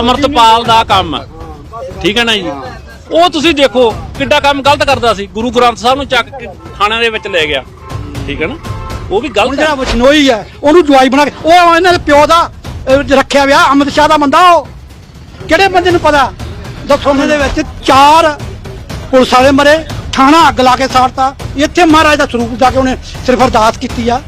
ਅਮਰਤਪਾਲ ਦਾ ਕੰਮ। ਹੈ। ਠੀਕ ਹੈ ਨਾ ਜੀ? ਉਹ ਤੁਸੀਂ ਦੇਖੋ ਕਿੱਡਾ ਕੰਮ ਗਲਤ ਕਰਦਾ ਸੀ। ਗੁਰੂ ਗ੍ਰੰਥ ਸਾਹਿਬ ਨੂੰ ਚੱਕ ਕੇ ਥਾਣੇ ਦੇ ਵਿੱਚ ਲੈ ਗਿਆ। ਠੀਕ ਹੈ ਨਾ? ਉਹ ਵੀ ਗਲਤ ਜਿਹੜਾ ਬਚਨੋਈ ਹੈ। ਉਹਨੂੰ ਜਵਾਈ ਬਣਾ ਕੇ ਉਹ ਇਹਨਾਂ ਦੇ ਪਿਓ ਦਾ ਰੱਖਿਆ ਵਿਆ ਅਮਿਤ ਸ਼ਾਹ ਦਾ ਬੰਦਾ ਉਹ। ਕਿਹੜੇ ਬੰਦੇ ਨੂੰ ਪਤਾ? ਦੱਸੋ ਉਹਨਾਂ ਦੇ ਵਿੱਚ ਚਾਰ ਪੁਲਿਸ ਵਾਲੇ ਮਰੇ, ਥਾਣਾ ਅੱਗ ਲਾ ਕੇ ਸਾੜਤਾ। ਇੱਥੇ ਮਹਾਰਾਜ ਦਾ ਸਰੂਪ ਜਾ ਕੇ ਉਹਨੇ ਸਿਰਫ ਅਰਦਾਸ ਕੀਤੀ ਆ।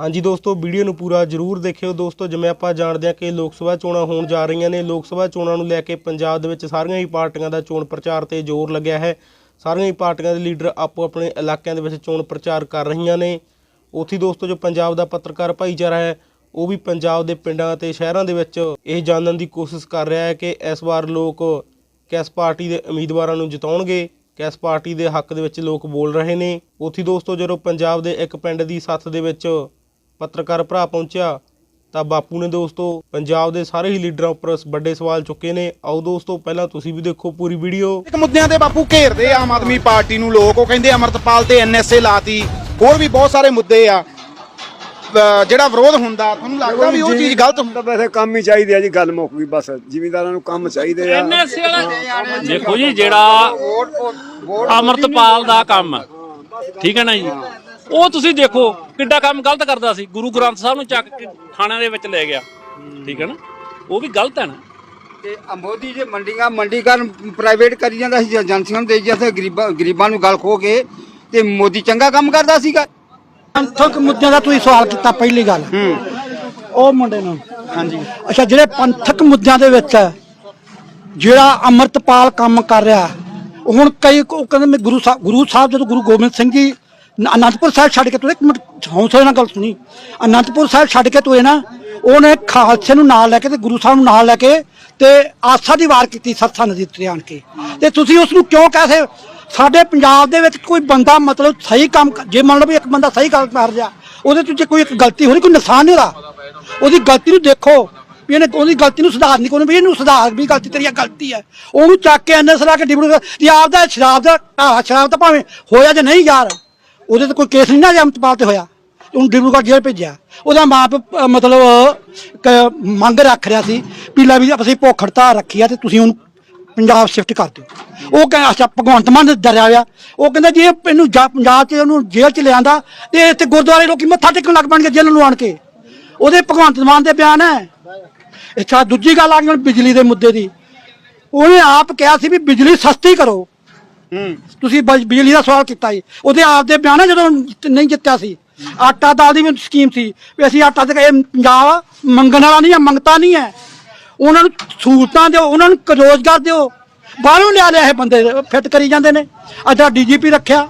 ਹਾਂਜੀ ਦੋਸਤੋ, ਵੀਡੀਓ ਨੂੰ ਪੂਰਾ ਜਰੂਰ ਦੇਖਿਓ। ਦੋਸਤੋ, ਜਿਵੇਂ ਆਪਾਂ ਜਾਣਦੇ ਹਾਂ ਕਿ ਲੋਕ ਸਭਾ ਚੋਣਾਂ ਹੋਣ ਜਾ ਰਹੀਆਂ ਨੇ, ਲੋਕ ਸਭਾ ਚੋਣਾਂ ਨੂੰ ਲੈ ਕੇ ਪੰਜਾਬ ਦੇ ਵਿੱਚ ਸਾਰੀਆਂ ਹੀ ਪਾਰਟੀਆਂ ਦਾ ਚੋਣ ਪ੍ਰਚਾਰ ਤੇ ਜ਼ੋਰ ਲੱਗਿਆ ਹੈ। ਸਾਰੀਆਂ ਹੀ ਪਾਰਟੀਆਂ ਦੇ ਲੀਡਰ ਆਪੋ ਆਪਣੇ ਇਲਾਕਿਆਂ ਦੇ ਵਿੱਚ ਚੋਣ ਪ੍ਰਚਾਰ ਕਰ ਰਹੀਆਂ ਨੇ। ਉੱਥੇ ਦੋਸਤੋ, ਜੋ ਪੰਜਾਬ ਦਾ ਪੱਤਰਕਾਰ ਭਾਈਚਾਰਾ ਹੈ, ਉਹ ਵੀ ਪੰਜਾਬ ਦੇ ਪਿੰਡਾਂ ਅਤੇ ਸ਼ਹਿਰਾਂ ਦੇ ਵਿੱਚ ਇਹ ਜਾਣਨ ਦੀ ਕੋਸ਼ਿਸ਼ ਕਰ ਰਿਹਾ ਹੈ ਕਿ ਇਸ ਵਾਰ ਲੋਕ ਕਿਸ ਪਾਰਟੀ ਦੇ ਉਮੀਦਵਾਰਾਂ ਨੂੰ ਜਿਤਾਉਣਗੇ, ਕਿਸ ਪਾਰਟੀ ਦੇ ਹੱਕ ਦੇ ਵਿੱਚ ਲੋਕ ਬੋਲ ਰਹੇ ਨੇ। ਉੱਥੇ ਦੋਸਤੋ, ਜਦੋਂ ਪੰਜਾਬ ਦੇ ਇੱਕ ਪਿੰਡ ਦੀ ਸੱਥ ਦੇ ਵਿੱਚ ਪੱਤਰਕਾਰ ਭਰਾ ਪਹੁੰਚਿਆ ਤਾਂ ਬਾਪੂ ਨੇ ਦੋਸਤੋ ਪੰਜਾਬ ਦੇ ਸਾਰੇ ਹੀ ਲੀਡਰਾਂ ਉੱਪਰ ਵੱਡੇ ਸਵਾਲ ਚੁੱਕੇ ਨੇ। ਆਓ ਦੋਸਤੋ ਪਹਿਲਾਂ ਤੁਸੀਂ ਵੀ ਦੇਖੋ ਪੂਰੀ ਵੀਡੀਓ। ਇੱਕ ਮੁੱਦਿਆਂ ਤੇ ਬਾਪੂ ਘੇਰਦੇ ਆ ਆਮ ਆਦਮੀ ਪਾਰਟੀ ਨੂੰ ਲੋਕ। ਉਹ ਕਹਿੰਦੇ ਅਮਰਤਪਾਲ ਤੇ ਐਨਐਸਏ ਲਾਤੀ। ਹੋਰ ਵੀ ਬਹੁਤ ਸਾਰੇ ਮੁੱਦੇ ਆ। ਜਿਹੜਾ ਵਿਰੋਧ ਹੁੰਦਾ ਤੁਹਾਨੂੰ ਲੱਗਦਾ ਵੀ ਉਹ ਚੀਜ਼ ਗਲਤ ਹੁੰਦਾ? ਵੈਸੇ ਕੰਮ ਹੀ ਚਾਹੀਦੇ ਆ ਜੀ ਗੱਲ ਮੁੱਕ ਗਈ ਬਸ। ਜ਼ਿਮੀਂਦਾਰਾਂ ਨੂੰ ਕੰਮ ਚਾਹੀਦੇ ਆ। ਐਨਐਸਏ ਵਾਲਾ ਦੇਖੋ ਜੀ ਜਿਹੜਾ ਅਮਰਤਪਾਲ ਦਾ ਕੰਮ। ਠੀਕ ਹੈ ਨਾ ਜੀ? ਉਹ ਤੁਸੀਂ ਦੇਖੋ ਕਿੱਡਾ ਕੰਮ ਗਲਤ ਕਰਦਾ ਸੀ। ਗੁਰੂ ਗ੍ਰੰਥ ਸਾਹਿਬ ਨੂੰ ਚੱਕ ਕੇ ਥਾਣੇ ਦੇ ਵਿੱਚ ਲੈ ਗਿਆ। ਠੀਕ ਹੈ ਨਾ? ਉਹ ਵੀ ਗਲਤ ਹੈ ਨਾ। ਤੇ ਆਹ ਮੋਦੀ ਜੇ ਮੰਡੀਆਂ ਮੰਡੀਕਰਨ ਪ੍ਰਾਈਵੇਟ ਕਰੀ ਜਾਂਦਾ ਸੀ ਏਜੰਸੀਆਂ ਨੂੰ ਦੇ ਜਾਂਦੇ ਗਰੀਬਾਂ ਗਰੀਬਾਂ ਨੂੰ ਗਲ ਖੋ ਕੇ ਤੇ ਮੋਦੀ ਚੰਗਾ ਕੰਮ ਕਰਦਾ ਸੀਗਾ। ਪੰਥਕ ਮੁੱਦਿਆਂ ਦਾ ਤੁਸੀਂ ਸਵਾਲ ਕੀਤਾ ਪਹਿਲੀ ਗੱਲ। ਉਹ ਮੁੰਡੇ ਨੂੰ। ਹਾਂਜੀ। ਅੱਛਾ ਜਿਹੜੇ ਪੰਥਕ ਮੁੱਦਿਆਂ ਦੇ ਵਿੱਚ ਹੈ, ਜਿਹੜਾ ਅਮਰਤਪਾਲ ਕੰਮ ਕਰ ਰਿਹਾ ਉਹ ਹੁਣ ਕਈ ਉਹ ਕਹਿੰਦੇ ਮੈਂ ਗੁਰੂ ਸਾਹਿਬ ਗੁਰੂ ਸਾਹਿਬ ਜਦੋਂ ਗੁਰੂ ਗੋਬਿੰਦ ਸਿੰਘ ਜੀ ਨ- ਅਨੰਦਪੁਰ ਸਾਹਿਬ ਛੱਡ ਕੇ ਤੋਏ ਇੱਕ ਮਿੰਟ ਹੌਸਲੇ ਨਾਲ ਗੱਲ ਸੁਣੀ। ਅਨੰਦਪੁਰ ਸਾਹਿਬ ਛੱਡ ਕੇ ਤੋਏ ਨਾ, ਉਹਨੇ ਖਾਲਸੇ ਨੂੰ ਨਾਲ ਲੈ ਕੇ ਤੇ ਗੁਰੂ ਸਾਹਿਬ ਨੂੰ ਨਾਲ ਲੈ ਕੇ ਤੇ ਆਸਾ ਦੀ ਵਾਰ ਕੀਤੀ ਸਰਸਾ ਨਦੀ ਉੱਤੇ ਆਣ ਕੇ। ਤੇ ਤੁਸੀਂ ਉਸ ਨੂੰ ਕਿਉਂ ਕਹਦੇ ਸਾਡੇ ਪੰਜਾਬ ਦੇ ਵਿੱਚ ਕੋਈ ਬੰਦਾ ਮਤਲਬ ਸਹੀ ਕੰਮ ਕਰ- ਜੇ ਮੰਨ ਲਓ ਵੀ ਇੱਕ ਬੰਦਾ ਸਹੀ ਗੱਲ ਕਰ ਰਿਹਾ, ਉਹਦੇ ਤੋਂ ਜੇ ਕੋਈ ਇੱਕ ਗਲਤੀ ਹੋ ਰਹੀ ਕੋਈ ਨੁਕਸਾਨ ਨਹੀਂ ਉਹਦਾ ਉਹਦੀ ਗਲਤੀ ਨੂੰ ਦੇਖੋ ਵੀ ਇਹਨੇ ਉਹਦੀ ਗਲਤੀ ਨੂੰ ਸੁਧਾਰਨੀ ਨਹੀਂ ਕੋਈ ਵੀ ਇਹਨੂੰ ਸੁਧਾਰ ਵੀ ਗਲਤੀ ਤੇਰੀ ਇਹ ਗਲਤੀ ਹੈ ਉਹਨੂੰ ਚੱਕ ਕੇ ਐਨਐਸ ਲਾ ਕੇ ਡਿਬੜੂ ਤੇ ਆਪਦਾ ਸ਼ਰਾਬ ਦਾ ਆਹ, ਸ਼ਰਾਬ ਤਾਂ ਭਾਵੇਂ ਹੋਇਆ ਜਾਂ ਨਹੀਂ ਯਾਰ ਉਹਦੇ ਤੇ ਕੋਈ ਕੇਸ ਨਹੀਂ ਨਾ ਜਮਤਪਾਲ ਤੇ ਹੋਇਆ। ਉਹਨੂੰ ਡਿਬਰੂਗੜ੍ਹ ਜੇਲ੍ਹ ਭੇਜਿਆ। ਉਹਦਾ ਮਾਂ ਪਿਓ ਮਤਲਬ, ਕ- ਮੰਗ ਰੱਖ ਰਿਹਾ ਸੀ ਪੀਲਾ ਵੀ ਅਸੀਂ ਭੁੱਖ ਹੜਤਾਲ ਰੱਖੀ ਆ ਤੇ ਤੁਸੀਂ ਉਹਨੂੰ ਪੰਜਾਬ ਸ਼ਿਫਟ ਕਰ ਦਿਓ। ਉਹ ਕਹਿੰਦਾ, ਅੱਛਾ, ਭਗਵੰਤ ਮਾਨ ਨੇ ਡਰਿਆ ਹੋਇਆ ਉਹ ਕਹਿੰਦਾ, ਜੇ ਇਹਨੂੰ ਜਾ- ਪੰਜਾਬ 'ਚ ਉਹਨੂੰ ਜੇਲ੍ਹ 'ਚ ਲਿਆਂਦਾ ਤੇ ਇੱਥੇ ਗੁਰਦੁਆਰੇ ਲੋਕੀ ਮੱਥਾ ਟੇਕਣ ਲੱਗ ਪੈਣਗੇ ਜੇਲ੍ਹ ਨੂੰ ਆਣ ਕੇ। ਉਹਦੇ ਭਗਵੰਤ ਮਾਨ ਦੇ ਬਿਆਨ ਹੈ। ਅੱਛਾ, ਦੂਜੀ ਗੱਲ ਆ ਗਈ ਹੁਣ ਬਿਜਲੀ ਦੇ ਮੁੱਦੇ ਦੀ। ਉਹਨੇ ਆਪ ਕਿਹਾ ਸੀ ਵੀ ਬਿਜਲੀ ਸਸਤੀ ਕਰੋ। ਤੁਸੀਂ ਬ ਬਿਜਲੀ ਦਾ ਸਵਾਲ ਕੀਤਾ ਜੀ। ਉਹਦੇ ਆਪਦੇ ਬਿਆਨ ਹੈ ਜਦੋਂ ਨਹੀਂ ਜਿੱਤਿਆ ਸੀ। ਆਟਾ ਦਾਲ ਦੀ ਵੀ ਸਕੀਮ ਸੀ ਵੀ ਅਸੀਂ ਆਟਾ ਦੇ ਇਹ ਪੰਜਾਬ ਮੰਗਣ ਵਾਲਾ ਨਹੀਂ ਹੈ ਮੰਗਤਾ ਨਹੀਂ ਹੈ। ਉਹਨਾਂ ਨੂੰ ਸਹੂਲਤਾਂ ਦਿਓ, ਉਹਨਾਂ ਨੂੰ ਕ- ਰੋਜ਼ਗਾਰ ਦਿਓ। ਬਾਹਰੋਂ ਲਿਆ ਲਿਆ ਇਹ ਬੰਦੇ, ਫਿੱਟ ਕਰੀ ਜਾਂਦੇ ਨੇ। ਅੱਛਾ ਡੀਜੀਪੀ ਰੱਖਿਆ,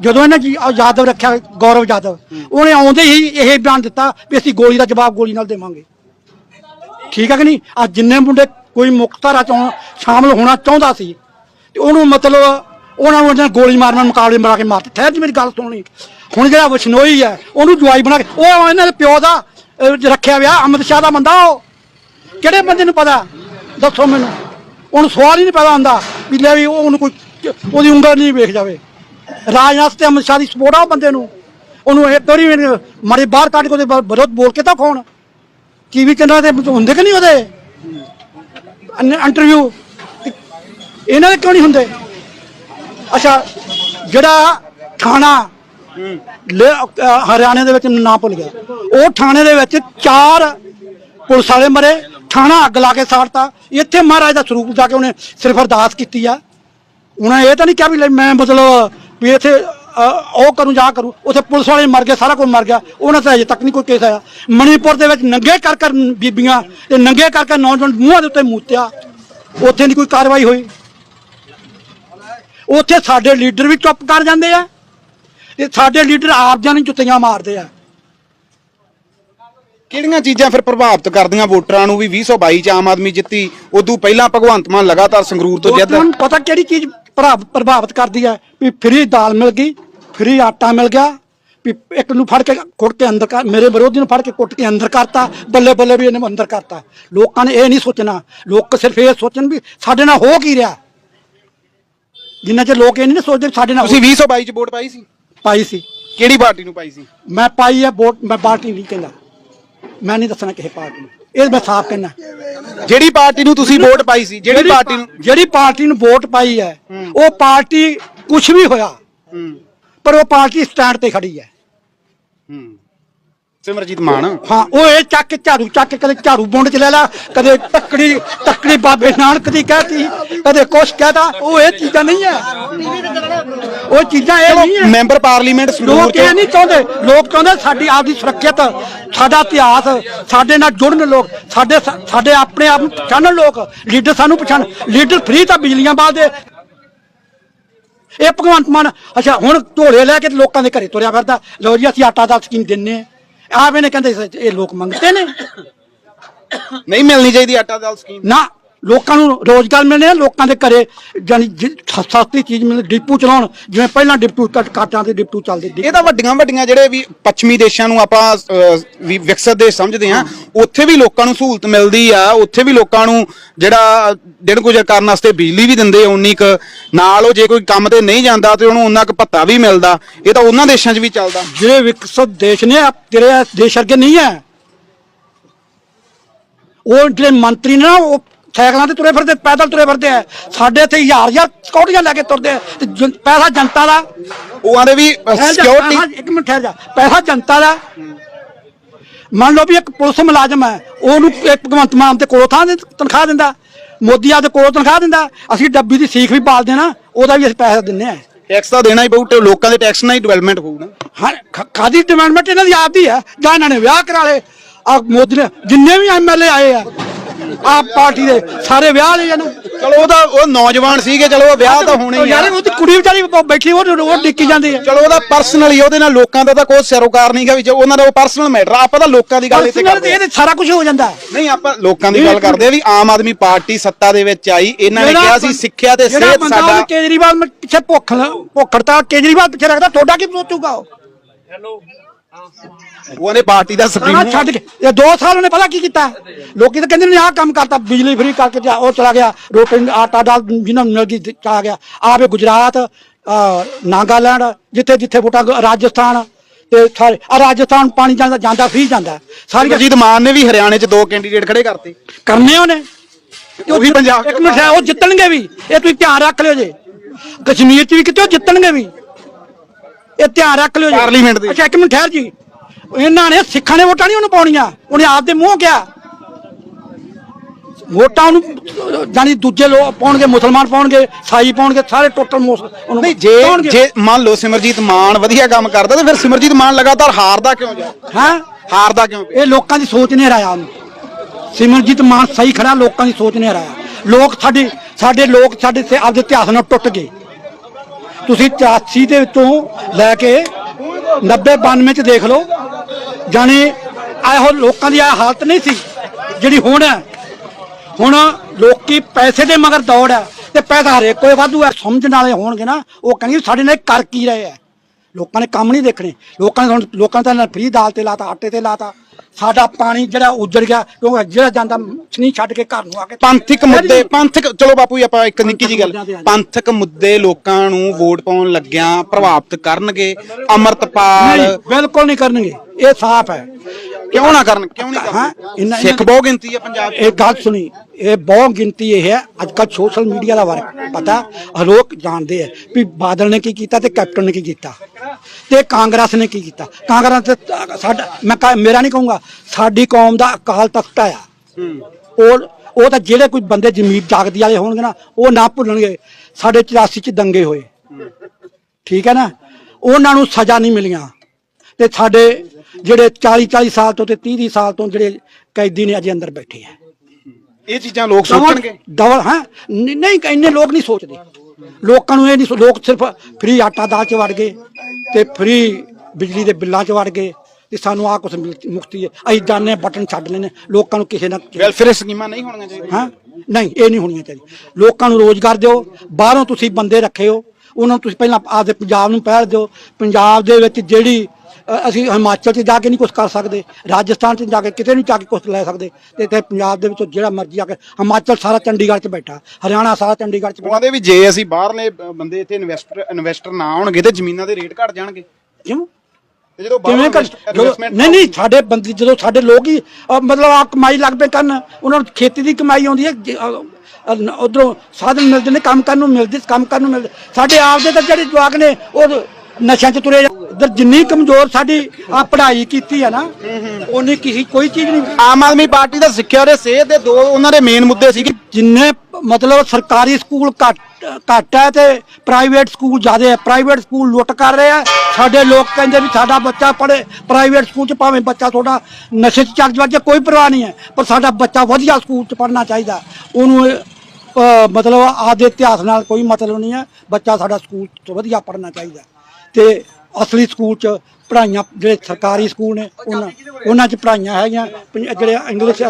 ਜਦੋਂ ਇਹਨੇ ਜੀ ਆਹ ਯਾਦਵ ਰੱਖਿਆ, ਗੌਰਵ ਯਾਦਵ। ਉਹਨੇ ਆਉਂਦੇ ਹੀ ਇਹ ਬਿਆਨ ਦਿੱਤਾ ਵੀ ਅਸੀਂ ਗੋਲੀ ਦਾ ਜਵਾਬ ਗੋਲੀ ਨਾਲ ਦੇਵਾਂਗੇ। ਠੀਕ ਹੈ ਕਿ ਨਹੀਂ? ਆ ਜਿੰਨੇ ਮੁੰਡੇ ਕੋਈ ਮੁਕਤਾਰਾ ਚੋਂ ਸ਼ਾਮਲ ਹੋਣਾ ਚਾਹੁੰਦਾ ਸੀ, ਤੇ ਉਹਨੂੰ ਮਤਲਬ ਉਹਨਾਂ ਨੂੰ ਉਹਨਾਂ ਗੋਲੀ ਮਾਰ ਨਾਲ ਮੁਕਾਬਲੇ ਮਰਾ ਕੇ ਮਾਰਤੇ। ਠਹਿਰ ਜੀ ਮੇਰੀ ਗੱਲ ਸੁਣਨੀ ਹੁਣ ਜਿਹੜਾ ਵਸ਼ਨੋਈ ਹੈ ਉਹਨੂੰ ਜਵਾਈ ਬਣਾ ਕੇ ਉਹ ਇਹਨਾਂ ਦੇ ਪਿਓ ਦਾ ਅਹ, ਰੱਖਿਆ ਵਿਆ ਅਮਿਤ ਸ਼ਾਹ ਦਾ ਬੰਦਾ ਉਹ। ਕਿਹੜੇ ਬੰਦੇ ਨੂੰ ਪਤਾ? ਦੱਸੋ ਮੈਨੂੰ। ਉਹਨੂੰ ਸਵਾਲ ਹੀ ਨਹੀਂ ਪੈਦਾ ਹੁੰਦਾ ਵੀ ਲੈ ਵੀ ਉਹ ਉਹਨੂੰ ਕੋਈ ਉਹਦੀ ਉਂਗਲ ਨਹੀਂ ਵੇਖ ਜਾਵੇ। ਰਾਜਨਾਥ ਤੇ ਅਮਿਤ ਸ਼ਾਹ ਦੀ ਸਪੋਰਟ ਆ ਉਹ ਬੰਦੇ ਨੂੰ। ਉਹਨੂੰ ਇਹ ਤੋਰੀ ਮਾਰੇ ਬਾਹਰ ਕੱਢ ਕੇ ਉਹਦੇ ਵਿਰੋਧ ਬੋਲ ਕੇ ਤਾਂ ਖੋਣ। ਟੀਵੀ ਚੈਨਲ ਤੇ ਹੁੰਦੇ ਕਿ ਨਹੀਂ ਉਹਦੇ? ਇੰਟਰਵਿਊ। ਇਹਨਾਂ ਦੇ ਕਿਉਂ ਨਹੀਂ ਹੁੰਦੇ? ਅੱਛਾ ਜਿਹੜਾ ਥਾਣਾ ਲੇ ਅਹ ਹਰਿਆਣੇ ਦੇ ਵਿੱਚ ਨਾਂ ਭੁੱਲ ਗਿਆ। ਉਹ ਥਾਣੇ ਦੇ ਵਿੱਚ ਚਾਰ ਪੁਲਿਸ ਵਾਲੇ ਮਰੇ ਥਾਣਾ ਅੱਗ ਲਾ ਕੇ ਸਾੜਤਾ। ਇੱਥੇ ਮਹਾਰਾਜ ਦਾ ਸਰੂਪ ਜਾ ਕੇ ਉਹਨੇ ਸਿਰਫ ਅਰਦਾਸ ਕੀਤੀ ਆ। ਉਹਨਾਂ ਇਹ ਤਾਂ ਨਹੀਂ ਕਿਹਾ ਵੀ ਲੈ ਮੈਂ ਮਤਲਬ ਵੀ ਇੱਥੇ ਅਹ, ਉਹ ਕਰੂੰ ਜਾ ਕਰੂੰ। ਉੱਥੇ ਪੁਲਿਸ ਵਾਲੇ ਮਰ ਗਏ ਸਾਰਾ ਕੁਝ ਮਰ ਗਿਆ। ਉਹਨਾਂ ਤੇ ਅਜੇ ਤੱਕ ਨਹੀਂ ਕੋਈ ਕੇਸ ਆਇਆ। ਮਣੀਪੁਰ ਦੇ ਵਿੱਚ ਨੰਗੇ ਕਰ ਕਰ ਬੀਬੀਆਂ ਤੇ ਨੰਗੇ ਕਰ ਕਰ ਨੌਜਵਾਨ ਮੂੰਹਾਂ ਦੇ ਉੱਤੇ ਮੂਤਿਆ। ਉੱਥੇ ਨਹੀਂ ਕੋਈ ਕਾਰਵਾਈ ਹੋਈ। ਉੱਥੇ ਸਾਡੇ ਲੀਡਰ ਵੀ ਚੁੱਪ ਕਰ ਜਾਂਦੇ ਆ ਤੇ ਸਾਡੇ ਲੀਡਰ ਆਪ ਜਾਨ ਜੁੱਤੀਆਂ ਮਾਰਦੇ ਆ। ਕਿਹੜੀਆਂ ਚੀਜ਼ਾਂ ਫਿਰ ਪ੍ਰਭਾਵਿਤ ਕਰਦੀਆਂ ਵੋਟਰਾਂ ਨੂੰ ਵੀ? 2022 ਚ ਆਮ ਆਦਮੀ ਜਿੱਤੀ ਉਦੋਂ ਪਹਿਲਾਂ ਭਗਵੰਤ ਮਾਨ ਲਗਾਤਾਰ ਸੰਗਰੂਰ ਤੋਂ ਜਿੱਤ ਤੁਹਾਨੂੰ ਪਤਾ ਕਿਹੜੀ ਚੀਜ਼ ਪ੍ਰਭਾਵ- ਪ੍ਰਭਾਵਿਤ ਕਰਦੀ ਹੈ ਵੀ ਫ੍ਰੀ ਦਾਲ ਮਿਲ ਗਈ ਫ੍ਰੀ ਆਟਾ ਮਿਲ ਗਿਆ ਵੀ ਇੱਕ ਨੂੰ ਫੜ ਕੇ ਕੁੱਟ ਕੇ ਅੰਦਰ ਕਰ ਮੇਰੇ ਵਿਰੋਧੀ ਨੂੰ ਫੜ ਕੇ ਕੁੱਟ ਕੇ ਅੰਦਰ ਕਰਤਾ ਬੱਲੇ ਬੱਲੇ ਵੀ ਇਹਨੇ ਅੰਦਰ ਕਰਤਾ। ਲੋਕਾਂ ਨੇ ਇਹ ਨਹੀਂ ਸੋਚਣਾ। ਲੋਕ ਸਿਰਫ ਇਹ ਸੋਚਣ ਵੀ ਸਾਡੇ ਨਾਲ ਹੋ ਕੀ ਰਿਹਾ? ਜਿੰਨਾ ਚਿਰ ਲੋਕ ਇਹ ਨਹੀਂ ਨਾ ਸੋਚਦੇ ਵੀ ਸਾਡੇ ਨਾਲ ਤੁਸੀਂ 2022 ਚ ਵੋਟ ਪਾਈ ਸੀ? ਪਾਈ ਸੀ। ਕਿਹੜੀ ਪਾਰਟੀ ਨੂੰ ਪਾਈ ਸੀ? ਮੈਂ ਪਾਈ ਹੈ ਵੋਟ ਮੈਂ ਪਾਰਟੀ ਨਹੀਂ ਕਹਿੰਦਾ। ਮੈਂ ਨਹੀਂ ਦੱਸਣਾ ਕਿਸੇ ਪਾਰਟੀ ਨੂੰ। ਇਹ ਮੈਂ ਸਾਫ਼ ਕਹਿਣਾ ਜਿਹੜੀ ਪਾਰਟੀ ਨੂੰ ਤੁਸੀਂ ਵੋਟ ਪਾਈ ਸੀ ਜਿਹੜੀ ਪਾਰਟੀ ਨੂੰ ਜਿਹੜੀ ਪਾਰਟੀ ਨੂੰ ਵੋਟ ਪਾਈ ਹੈ ਉਹ ਪਾਰਟੀ ਕੁਝ ਵੀ ਹੋਇਆ ਪਰ ਉਹ ਪਾਰਟੀ ਸਟੈਂਡ ਤੇ ਖੜੀ ਹੈ। ਹੂੰ। ਸਿਮਰਜੀਤ ਮਾਨ। ਹਾਂ ਉਹ ਇਹ ਚੱਕ ਕੇ ਝਾੜੂ ਚੱਕ ਕੇ ਕਦੇ ਝਾੜੂ ਬੁੰਡ ਚ ਲੈ ਲਾ ਕਦੇ ਤੱਕੜੀ ਤੱਕੜੀ ਬਾਬੇ ਨਾਨਕ ਦੀ ਕਹਤੀ ਕਦੇ ਕੁਛ ਕਹਤਾ ਉਹ ਇਹ ਚੀਜ਼ਾਂ ਨਹੀਂ ਹੈ ਉਹ ਚੀਜ਼ਾਂ ਇਹ ਨਹੀਂ ਹੈ ਮੈਂਬਰ ਪਾਰਲੀਮੈਂਟ ਸੰਗਰੂਰ ਲੋਕ ਇਹ ਨਹੀਂ ਚਾਹੁੰਦੇ ਲੋਕ ਚਾਹੁੰਦੇ ਸਾਡੀ ਆਪਦੀ ਸੁਰੱਖਿਅਤ ਸਾਡਾ ਇਤਿਹਾਸ ਸਾਡੇ ਨਾਲ ਜੁੜਨ ਲੋਕ ਸਾਡੇ ਸਾਡੇ ਆਪਣੇ ਆਪ ਨੂੰ ਪਛਾਣਨ ਲੋਕ ਲੀਡਰ ਸਾਨੂੰ ਪਛਾਣ ਲੀਡਰ ਫ੍ਰੀ ਤਾਂ ਬਿਜਲੀਆਂ ਬਾਲਦੇ ਇਹ ਭਗਵੰਤ ਮਾਨ ਅੱਛਾ ਹੁਣ ਢੋਲੇ ਲੈ ਕੇ ਲੋਕਾਂ ਦੇ ਘਰੇ ਤੁਰਿਆ ਫਿਰਦਾ। ਲਓ ਜੀ ਅਸੀਂ ਆਟਾ ਦਾ ਸਕੀਮ ਦਿੰਨੇ ਆ। ਆਪ ਇਹਨੇ ਕਹਿੰਦੇ ਇਹ ਲੋਕ ਮੰਗਦੇ ਨੇ। ਨਹੀਂ ਮਿਲਣੀ ਚਾਹੀਦੀ ਆਟਾ ਦਾਲ ਸਕੀਮ। ਨਾ ਲੋਕਾਂ ਨੂੰ ਰੋਜ਼ਗਾਰ ਮਿਲਣੇ ਲੋਕਾਂ ਦੇ ਘਰੇ ਜਾਨੀ ਸਸਤੀ ਚੀਜ਼ ਮਿਲੇ ਡਿਪੂ ਚਲਾਉਣ ਜਿਵੇਂ ਪਹਿਲਾਂ ਡਿਪੂ ਕੱਟ ਤੇ ਡਿਪੂ ਚੱਲਦੇ ਇਹ ਤਾਂ ਵੱਡੀਆਂ ਵੱਡੀਆਂ ਜਿਹੜੇ ਵੀ ਪੱਛਮੀ ਦੇਸ਼ਾਂ ਨੂੰ ਆਪਾਂ ਵੀ ਵਿਕਸਿਤ ਦੇਸ਼ ਸਮਝਦੇ ਆ ਉੱਥੇ ਵੀ ਲੋਕਾਂ ਨੂੰ ਸਹੂਲਤ ਮਿਲਦੀ ਆ ਉੱਥੇ ਵੀ ਲੋਕਾਂ ਨੂੰ ਜਿਹੜਾ ਦਿਨ ਗੁਜ਼ਰ ਕਰਨ ਵਾਸਤੇ ਬਿਜਲੀ ਵੀ ਦਿੰਦੇ ਆ ਉਨੀ ਕੁ ਨਾਲ ਉਹ ਜੇ ਕੋਈ ਕੰਮ ਤੇ ਨਹੀਂ ਜਾਂਦਾ ਤੇ ਉਹਨੂੰ ਉਨਾ ਕੁ ਭੱਤਾ ਵੀ ਮਿਲਦਾ ਇਹ ਤਾਂ ਉਹਨਾਂ ਦੇਸ਼ਾਂ 'ਚ ਵੀ ਚੱਲਦਾ। ਜਿਹੜੇ ਵਿਕਸਿਤ ਦੇਸ਼ ਨੇ ਤੇਰੇ ਦੇਸ਼ ਵਰਗੇ ਨਹੀਂ ਹੈ। ਉਹ ਜਿਹੜੇ ਮੰਤਰੀ ਨੇ ਨਾ ਉਹ ਸਾਈਕਲਾਂ ਤੇ ਤੁਰੇ ਫਿਰਦੇ ਪੈਦਲ ਤੁਰੇ ਫਿਰਦੇ ਆ। ਸਾਡੇ ਇੱਥੇ ਹਜ਼ਾਰ ਹਜ਼ਾਰ ਸਕਿਉਰਟੀਆਂ ਲੈ ਕੇ ਤੁਰਦੇ ਆ। ਤੇ ਜਨ- ਪੈਸਾ ਜਨਤਾ ਦਾ। ਉਹ ਆਂਦੇ ਵੀ ਠਹਿਰ ਜਾ, ਸਿਕਿਉਰਿਟੀ ਪੈਸਾ- ਇੱਕ ਮਿੰਟ ਠਹਿਰ ਜਾ। ਪੈਸਾ ਜਨਤਾ ਦਾ। ਮੰਨ ਲਓ ਵੀ ਇੱਕ ਪੁਲਿਸ ਮੁਲਾਜ਼ਮ ਹੈ ਉਹਨੂੰ ਇੱਕ ਭਗਵੰਤ ਮਾਨ ਤੇ ਕੋਲੋਂ ਥਾਂ ਦੇ- ਤਨਖਾਹ ਦਿੰਦਾ। ਮੋਦੀ ਆ ਦੇ ਕੋਲੋਂ ਤਨਖਾਹ ਦਿੰਦਾ। ਅਸੀਂ ਡੱਬੀ ਦੀ ਸੀਖ ਵੀ ਪਾਲਦੇ ਨਾ ਉਹਦਾ ਵੀ ਅਸੀਂ ਪੈਸਾ ਦਿੰਨੇ ਆ। ਟੈਕਸ ਤਾਂ ਦੇਣਾ ਹੀ ਪਊ ਤੇ ਲੋਕਾਂ ਦੇ ਟੈਕਸ ਨਾਲ ਹੀ ਡਿਵੈਲਪਮੈਂਟ ਹੋਊ ਨਾ। ਹਾਂ ਖ- ਕਾਦੀ ਡਿਮਾਂਡਮੈਂਟ ਇਹਨਾਂ ਦੀ ਆਪਦੀ ਹੈ ਜਾਂ ਇਹਨਾਂ ਨੇ ਵਿਆਹ ਕਰਾ ਲਏ। ਆ ਮੋਦੀ ਨੇ ਜਿੰਨੇ ਵੀ ਐਮਐਲਏ ਆਏ ਆ ਆਪ ਪਾਰਟੀ ਦੇ ਸਾਰੇ ਵਿਆਹ ਲਏ ਜਾਨ ਚਲੋ ਉਹਦਾ ਉਹ ਨੌਜਵਾਨ ਸੀਗੇ ਚਲੋ ਉਹ ਵਿਆਹ ਤਾਂ ਹੋਣੇ ਹੀ ਯਾਰ ਉਹ ਤੇ ਕੁੜੀ ਵਿਚਾਰੀ ਬ- ਬੈਠੀ ਉਹ ਉਹ ਡਿੱਕੀ ਜਾਂਦੀ ਹੈ ਚਲੋ ਉਹਦਾ ਪਰਸਨਲੀ ਉਹਦੇ ਨਾਲ ਲੋਕਾਂ ਦਾ ਤਾਂ ਕੋਈ ਸਰੋਕਾਰ ਨਹੀਂਗਾ ਵੀ ਜੋ ਉਹਨਾਂ ਦਾ ਉਹ ਪਰਸਨਲ ਮੈਟਰ ਆਪਾਂ ਤਾਂ ਲੋਕਾਂ ਦੀ ਗੱਲ ਇੱਥੇ ਕਰਦੇ ਆ। ਇਹਦੇ ਸਾਰਾ ਕੁਝ ਹੋ ਜਾਂਦਾ। ਨਹੀਂ ਆਪਾਂ ਲੋਕਾਂ ਦੀ ਗੱਲ ਕਰਦੇ ਆ ਵੀ ਆਮ ਆਦਮੀ ਪਾਰਟੀ ਸੱਤਾ ਦੇ ਵਿੱਚ ਆਈ। ਇਹਨਾਂ ਨੇ ਜਿਹੜਾ ਕਿਹਾ ਸੀ ਸਿੱਖਿਆ ਤੇ ਜਿਹੜਾ ਸਿਹਤ ਬੰਦਾ ਸਾਡਾ ਕੇਜਰੀਵਾਲ ਮੈਂ ਪਿੱਛੇ ਭੁੱਖ ਭੁੱਖ ਹੜਤਾਲ ਕੇਜਰੀਵਾਲ ਪਿੱਛੇ ਰੱਖਦਾ ਤੁਹਾਡਾ ਕੀ ਸੋਚੂਗਾ ਉਹ? ਉਹਨੇ ਪਾਰਟੀ ਦਾ ਨਾ ਸੁਪਰੀਮ ਛੱਡ ਕੇ। ਇਹ 2 ਸਾਲ ਉਹਨੇ ਪਤਾ ਕੀ ਕੀਤਾ? ਲੋਕੀ ਤਾਂ ਕਹਿੰਦੇ ਨੇ ਆਹ ਕੰਮ ਕਰਤਾ ਬਿਜਲੀ ਫ੍ਰੀ ਕਰਕੇ ਜਾ ਉਹ ਚਲਾ ਗਿਆ। ਰੋਟੀ ਆਟਾ ਦਾਲ ਜਿਨ੍ਹਾਂ ਨੂੰ ਮਿਲ ਗਈ ਤੇ ਚਲਾ ਗਿਆ। ਆਪੇ ਗੁਜਰਾਤ ਨਾਗਾਲੈਂਡ ਜਿੱਥੇ ਜਿੱਥੇ ਵੋਟਾਂ ਰਾਜਸਥਾਨ ਤੇ ਸਾਰੇ ਆ ਰਾਜਸਥਾਨ ਪਾਣੀ ਜਾਂਦਾ ਜਾਂਦਾ ਫ੍ਰੀ ਜਾਂਦਾ। ਸਾਰੀਆਂ ਸਰਜੀਤ ਮਾਨ ਨੇ ਵੀ ਹਰਿਆਣੇ 'ਚ ਦੋ ਕੈਂਡੀਡੇਟ ਖੜੇ ਕਰਤੇ। ਕਰਨੇ ਉਹਨੇ। ਉਹ ਪੰਜਾਬ ਇੱਕ ਮਿੰਟ ਉਹ ਜਿੱਤਣਗੇ ਵੀ। ਇਹ ਤੁਸੀਂ ਧਿਆਨ ਰੱਖ ਲਿਓ ਜੇ। ਕਸ਼ਮੀਰ 'ਚ ਵੀ ਕਿਤੇ ਉਹ ਜਿੱਤਣਗੇ ਵੀ। ਇਹ ਧਿਆਨ ਰੱਖ ਲਿਓ ਜੀ। ਪਾਰਲੀਮੈਂਟ ਦੇ। ਅੱਛਾ ਇੱਕ ਮਿੰਟ ਠਹਿਰ ਜੀ। ਇਹਨਾਂ ਨੇ ਸਿੱਖਾਂ ਨੇ ਵੋਟਾਂ ਨਹੀਂ ਉਹਨੂੰ ਪਾਉਣੀਆਂ। ਉਹਨੇ ਆਪ ਦੇ ਮੂੰਹ ਕਿਹਾ। ਵੋਟਾਂ ਉਹਨੂੰ ਜਾਨੀ ਦੂਜੇ ਲੋਕ ਪਾਉਣਗੇ ਮੁਸਲਮਾਨ ਪਾਉਣਗੇ ਸਾਈ ਪਾਉਣਗੇ ਸਾਰੇ ਟੋਟਲ ਉਹਨੂੰ ਨਹੀਂ ਜੇ ਪਾਉਣਗੇ। ਜੇ ਮੰਨ ਲਓ ਸਿਮਰਜੀਤ ਮਾਨ ਵਧੀਆ ਕੰਮ ਕਰਦਾ ਤੇ ਫਿਰ ਸਿਮਰਜੀਤ ਮਾਨ ਲਗਾਤਾਰ ਹਾਰਦਾ ਕਿਉਂ ਜਾ? ਹੈਂ? ਹਾਰਦਾ ਕਿਉਂ ਇਹ ਲੋਕਾਂ ਦੀ ਸੋਚ ਨੇ ਹਰਾਇਆ ਉਹਨੂੰ। ਸਿਮਰਜੀਤ ਮਾਨ ਸਹੀ ਖੜਾ ਲੋਕਾਂ ਦੀ ਸੋਚ ਨੇ ਹਰਾਇਆ ਲੋਕ ਸਾਡੇ ਸਾਡੇ ਲੋਕ ਸਾਡੇ ਆਪਦੇ ਇਤਿਹਾਸ ਨਾਲ ਟੁੱਟ ਗਏ। ਤੁਸੀਂ 84 ਦੇ ਵਿੱਚੋਂ ਲੈ ਕੇ 90 92 ਚ ਦੇਖ ਲਓ। ਜਾਣੀ ਇਹੋ ਲੋਕਾਂ ਦੀ ਇਹ ਹਾਲਤ ਨਹੀਂ ਸੀ, ਜਿਹੜੀ ਹੁਣ ਹੈ। ਹੁਣ ਲੋਕੀ ਪੈਸੇ ਦੇ ਮਗਰ ਦੌੜ ਹੈ ਤੇ ਪੈਸਾ ਹਰੇਕ ਕੋਈ ਵਾਧੂ ਹੈ, ਸਮਝਣ ਵਾਲੇ ਹੋਣਗੇ ਨਾ, ਉਹ ਕਹਿੰਦੇ ਸਾਡੇ ਨਾਲ ਕਰ ਕੀ ਰਹੇ ਹੈ। ਲੋਕਾਂ ਨੇ ਕੰਮ ਨਹੀਂ ਦੇਖਣੇ। ਲੋਕਾਂ ਨੇ ਹੁਣ ਲੋਕਾਂ ਨੇ ਤਾਂ ਫ੍ਰੀ ਦਾਲ ਤੇ ਲਾਤਾ, ਆਟੇ ਤੇ ਲਾਤਾ। ਸਾਡਾ ਪਾਣੀ ਜਿਹੜਾ ਉੱਜੜ ਗਿਆ ਕਿਉਂਕਿ ਜਿਹੜਾ ਜਾਂਦਾ ਨਹੀਂ ਛੱਡ ਕੇ ਘਰ ਨੂੰ ਆ ਕੇ ਪੰਥਕ ਮੁੱਦੇ ਪੰਥਕ ਚਲੋ ਬਾਪੂ ਜੀ ਆਪਾਂ ਇੱਕ ਨਿੱਕੀ ਜੀ ਗੱਲ। ਪੰਥਕ ਮੁੱਦੇ ਲੋਕਾਂ ਨੂੰ ਵੋਟ ਪਾਉਣ ਲੱਗਿਆਂ ਪ੍ਰਭਾਵਿਤ ਕਰਨਗੇ। ਅਮਰਤਪਾਲ ਬਿਲਕੁਲ ਨਹੀਂ ਕਰਨਗੇ। ਇਹ ਸਾਫ਼ ਹੈ। ਕਿਉਂ ਨਾ ਕਰਨ? ਕਿਉਂ ਨਹੀਂ ਹਾਂ, ਕਰਦੇ? ਇੰਨਾ- ਸਿੱਖ ਬਹੁ ਗਿਣਤੀ ਹੈ ਪੰਜਾਬ 'ਚ। ਇਹ ਗੱਲ ਸੁਣੀ ਇਹ ਬਹੁਤ ਗਿਣਤੀ ਇਹ ਹੈ ਅੱਜ ਕੱਲ ਸੋਸ਼ਲ ਮੀਡੀਆ ਦਾ ਵਰਕ ਪਤਾ? ਲੋਕ ਜਾਣਦੇ ਆ ਵੀ ਬਾਦਲ ਨੇ ਕੀ ਕੀਤਾ ਤੇ ਕੈਪਟਨ ਨੇ ਕੀ ਕੀਤਾ? ਤੇ ਕਾਂਗਰਸ ਨੇ ਕੀ ਕੀਤਾ? ਕਾਂਗਰਸ ਤੇ ਸਾਡਾ ਮੈਂ ਕਹ- ਮੇਰਾ ਨਹੀਂ ਕਹੂੰਗਾ ਸਾਡੀ ਕੌਮ ਦਾ ਅਕਾਲ ਤਖਤ ਆ। ਉਹ ਉਹ ਤਾਂ ਜਿਹੜੇ ਕੋਈ ਬੰਦੇ ਜ਼ਮੀਰ ਜਾਗਦੀ ਵਾਲੇ ਹੋਣਗੇ ਨਾ ਉਹ ਨਾ ਭੁੱਲਣਗੇ। ਸਾਡੇ 84 ਚ ਦੰਗੇ ਹੋਏ। ਠੀਕ ਹੈ ਨਾ? ਉਹਨਾਂ ਨੂੰ ਸਜ਼ਾ ਨਹੀਂ ਮਿਲੀਆਂ। ਤੇ ਸਾਡੇ ਜਿਹੜੇ 40 40 ਸਾਲ ਤੋਂ ਤੇ 30 30 ਸਾਲ ਤੋਂ ਜਿਹੜੇ ਕੈਦੀ ਨੇ ਅਜੇ ਅੰਦਰ ਬੈਠੇ ਆ। ਇਹ ਚੀਜ਼ਾਂ ਲੋਕ ਸੋਚਣਗੇ? ਡਬਲ ਹਾਂ? ਨਹੀਂ ਇੰਨੇ ਲੋਕ ਨਹੀਂ ਸੋਚਦੇ। ਲੋਕਾਂ ਨੂੰ ਇਹ ਨਹੀਂ ਲੋਕ ਸਿਰਫ ਫ੍ਰੀ ਆਟਾ ਦਾਲ ਚ ਵੜ ਗਏ ਤੇ ਫ੍ਰੀ ਬਿਜਲੀ ਦੇ ਬਿੱਲਾਂ ਚ ਵੜ ਗਏ ਤੇ ਸਾਨੂੰ ਆ ਕੁਝ ਮੁਕਤੀ ਹੈ। ਅਸੀਂ ਜਾਣੇ ਬਟਨ ਛੱਡ ਲੈਣੇ ਲੋਕਾਂ ਨੂੰ ਕਿਸੇ ਨਾ ਵੈਲਫੇਅਰ ਸਕੀਮਾਂ ਨਹੀਂ ਹੋਣੀਆਂ ਚਾਹੀਦੀਆਂ? ਹਾਂ? ਨਹੀਂ ਇਹ ਨਹੀਂ ਹੋਣੀਆਂ ਚਾਹੀਦੀਆਂ। ਲੋਕਾਂ ਨੂੰ ਰੋਜ਼ਗਾਰ ਦਿਓ। ਬਾਹਰੋਂ ਤੁਸੀਂ ਬੰਦੇ ਰੱਖੇ ਹੋ। ਉਹਨਾਂ ਨੂੰ ਤੁਸੀਂ ਪਹਿਲਾਂ ਆਪਦੇ ਪੰਜਾਬ ਨੂੰ ਪਹਿਲ ਦਿਓ। ਪੰਜਾਬ ਦੇ ਵਿੱਚ ਜਿਹੜੀ ਅ, ਅਸੀਂ ਹਿਮਾਚਲ 'ਚ ਜਾ ਕੇ ਨਹੀਂ ਕੁਝ ਕਰ ਸਕਦੇ ਰਾਜਸਥਾਨ 'ਚ ਜਾ ਕੇ ਕਿਤੇ ਨਹੀਂ ਜਾ ਕੇ ਕੁਝ ਲੈ ਸਕਦੇ ਤੇ ਇੱਥੇ ਪੰਜਾਬ ਦੇ ਵਿੱਚੋਂ ਜਿਹੜਾ ਮਰਜ਼ੀ ਆ ਕੇ ਹਿਮਾਚਲ ਸਾਰਾ ਚੰਡੀਗੜ੍ਹ 'ਚ ਬੈਠਾ ਹਰਿਆਣਾ ਸਾਰਾ ਚੰਡੀਗੜ੍ਹ 'ਚ ਬੈਠਾ। ਉਹਦੇ ਵੀ ਜੇ ਅਸੀਂ ਬਾਹਰਲੇ ਬ- ਬੰਦੇ ਇੱਥੇ ਇਨਵੈਸਟਰ ਇਨਵੈਸਟਰ ਨਾ ਆਉਣਗੇ ਤੇ ਜ਼ਮੀਨਾਂ ਦੇ ਰੇਟ ਘਟ ਜਾਣਗੇ। ਕਿਉਂ? ਤੇ ਜਦੋਂ ਕਿਵੇਂ ਕਰ invest- ਜਦੋਂ- investment ਨਹੀਂ ਨਹੀਂ ਸਾਡੇ ਬੰਦੇ ਜਦੋਂ ਸਾਡੇ ਲੋਕ ਹੀ ਅਹ, ਮਤਲਬ ਆ ਕਮਾਈ ਲੱਗ ਪਏ ਕਰਨ ਉਹਨਾਂ ਨੂੰ ਖੇਤੀ ਦੀ ਕਮਾਈ ਆਉਂਦੀ ਹੈ ਉਧਰੋਂ ਸਾਧਨ ਮਿਲਦੇ ਨੇ ਕੰਮ ਕਰਨ ਨੂੰ ਮਿਲਦੇ ਕੰਮ ਕਰਨ ਨੂੰ ਮਿਲਦੇ ਸਾਡੇ ਆਪਦੇ ਤਾਂ ਜਿਹੜੇ ਜਵਾਕ ਨੇ ਉਹ ਨਸ਼ਿਆਂ 'ਚ ਤੁਰੇ ਇਧਰ ਜਿੰਨੀ ਕਮਜ਼ੋਰ ਸਾਡੀ ਆ ਪੜ੍ਹਾਈ ਕੀਤੀ ਆ ਨਾ ਉਨੀ ਕਿਸੇ ਕੋਈ ਚੀਜ਼ ਨਹੀਂ ਆਮ ਆਦਮੀ ਪਾਰਟੀ ਦਾ ਸਿੱਖਿਆ ਦੇ ਸਿਹਤ ਦੇ ਦੋ ਉਹਨਾਂ ਦੇ ਮੇਨ ਮੁੱਦੇ ਸੀਗੇ। ਜਿੰਨੇ ਮਤਲਬ ਸਰਕਾਰੀ ਸਕੂਲ ਘੱਟ ਘੱਟ ਹੈ ਤੇ ਪ੍ਰਾਈਵੇਟ ਸਕੂਲ ਜ਼ਿਆਦਾ ਹੈ ਪ੍ਰਾਈਵੇਟ ਸਕੂਲ ਲੁੱਟ ਕਰ ਰਹੇ ਆ। ਸਾਡੇ ਲੋਕ ਕਹਿੰਦੇ ਵੀ ਸਾਡਾ ਬੱਚਾ ਪੜ੍ਹੇ ਪ੍ਰਾਈਵੇਟ ਸਕੂਲ ਚ ਭਾਵੇਂ ਬੱਚਾ ਤੁਹਾਡਾ ਨਸ਼ੇ ਚ ਚੱਲ ਜਾਵੇ ਕੋਈ ਪਰਵਾਹ ਨਹੀਂ ਹੈ ਪਰ ਸਾਡਾ ਬੱਚਾ ਵਧੀਆ ਸਕੂਲ ਚ ਪੜ੍ਹਨਾ ਚਾਹੀਦਾ। ਉਹਨੂੰ ਅਹ, ਮਤਲਬ ਆਦੇ ਇਤਿਹਾਸ ਨਾਲ ਕੋਈ ਮਤਲਬ ਨਹੀਂ ਹੈ ਬੱਚਾ ਸਾਡਾ ਸਕੂਲ ਚ ਵਧੀਆ ਪੜ੍ਹਨਾ ਚਾਹੀਦਾ। ਤੇ ਅਸਲੀ ਸਕੂਲ ਚ ਪੜ੍ਹਾਈਆਂ ਜਿਹੜੇ ਸਰਕਾਰੀ ਸਕੂਲ ਨੇ, ਉਹਨਾਂ ਉਹਨਾਂ ਚ ਪੜ੍ਹਾਈਆਂ ਹੈਗੀਆਂ ਪੰਜ- ਜਿਹੜੇ ਇੰਗਲਿਸ਼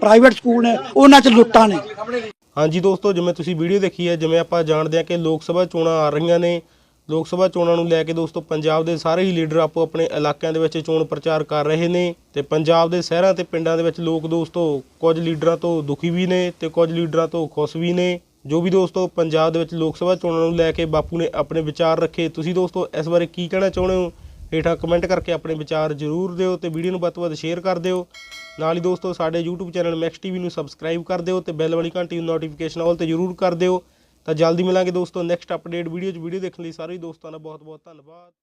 ਪ੍ਰਾਈਵੇਟ ਸਕੂਲ ਨੇ, ਉਹਨਾਂ ਚ ਲੁੱਟਾਂ ਨੇ। ਹਾਂਜੀ ਦੋਸਤੋ, ਜਿਵੇਂ ਤੁਸੀਂ ਵੀਡੀਓ ਦੇਖੀ ਹੈ, ਜਿਵੇਂ ਆਪਾਂ ਜਾਣਦੇ ਹਾਂ ਕਿ ਲੋਕ ਸਭਾ ਚੋਣਾਂ ਆ ਰਹੀਆਂ ਨੇ। ਲੋਕ ਸਭਾ ਚੋਣਾਂ ਨੂੰ ਲੈ ਕੇ ਦੋਸਤੋ, ਪੰਜਾਬ ਦੇ ਸਾਰੇ ਹੀ ਲੀਡਰ ਆਪੋ ਆਪਣੇ ਇਲਾਕਿਆਂ ਦੇ ਵਿੱਚ ਚੋਣ ਪ੍ਰਚਾਰ ਕਰ ਰਹੇ ਨੇ ਤੇ ਪੰਜਾਬ ਦੇ ਸ਼ਹਿਰਾਂ ਤੇ ਪਿੰਡਾਂ ਦੇ ਵਿੱਚ ਲੋਕ ਦੋਸਤੋ, ਕੁਝ ਲੀਡਰਾਂ ਤੋਂ ਦੁਖੀ ਵੀ ਨੇ ਤੇ ਕੁਝ ਲੀਡਰਾਂ ਤੋਂ ਖੁਸ਼ ਵੀ ਨੇ। ਜੋ ਵੀ ਦੋਸਤੋ, ਪੰਜਾਬ ਦੇ ਵਿੱਚ ਲੋਕ ਸਭਾ ਚੋਣਾਂ ਨੂੰ ਲੈ ਕੇ ਬਾਪੂ ਨੇ ਆਪਣੇ ਵਿਚਾਰ ਰੱਖੇ, ਤੁਸੀਂ ਦੋਸਤੋ, ਇਸ ਬਾਰੇ ਕੀ ਕਹਿਣਾ ਚਾਹੁੰਦੇ ਹੋ? ਹੇਠਾਂ ਕਮੈਂਟ ਕਰਕੇ ਆਪਣੇ ਵਿਚਾਰ ਜ਼ਰੂਰ ਦਿਓ ਤੇ ਵੀਡੀਓ ਨੂੰ ਵੱਧ ਤੋਂ ਵੱਧ ਸ਼ੇਅਰ ਕਰ ਦਿਓ। ਨਾਲ ਹੀ ਦੋਸਤੋ, ਸਾਡੇ YouTube ਚੈਨਲ ਮੈਕਸ ਟੀਵੀ ਨੂੰ ਸਬਸਕ੍ਰਾਈਬ ਕਰ ਦਿਓ ਤੇ ਬੈਲ ਵਾਲੀ ਘੰਟੀ ਨੂੰ ਨੋਟੀਫਿਕੇਸ਼ਨ ਆਲ ਤੇ ਜ਼ਰੂਰ ਕਰ ਦਿਓ। ਤਾਂ ਜਲਦੀ ਮਿਲਾਂਗੇ ਦੋਸਤੋ ਨੈਕਸਟ ਅਪਡੇਟ ਵੀਡੀਓ 'ਚ। ਵੀਡੀਓ ਦੇਖਣ ਲਈ ਸਾਰੇ ਦੋਸਤਾਂ ਦਾ ਬਹੁਤ ਬਹੁਤ ਧੰਨਵਾਦ।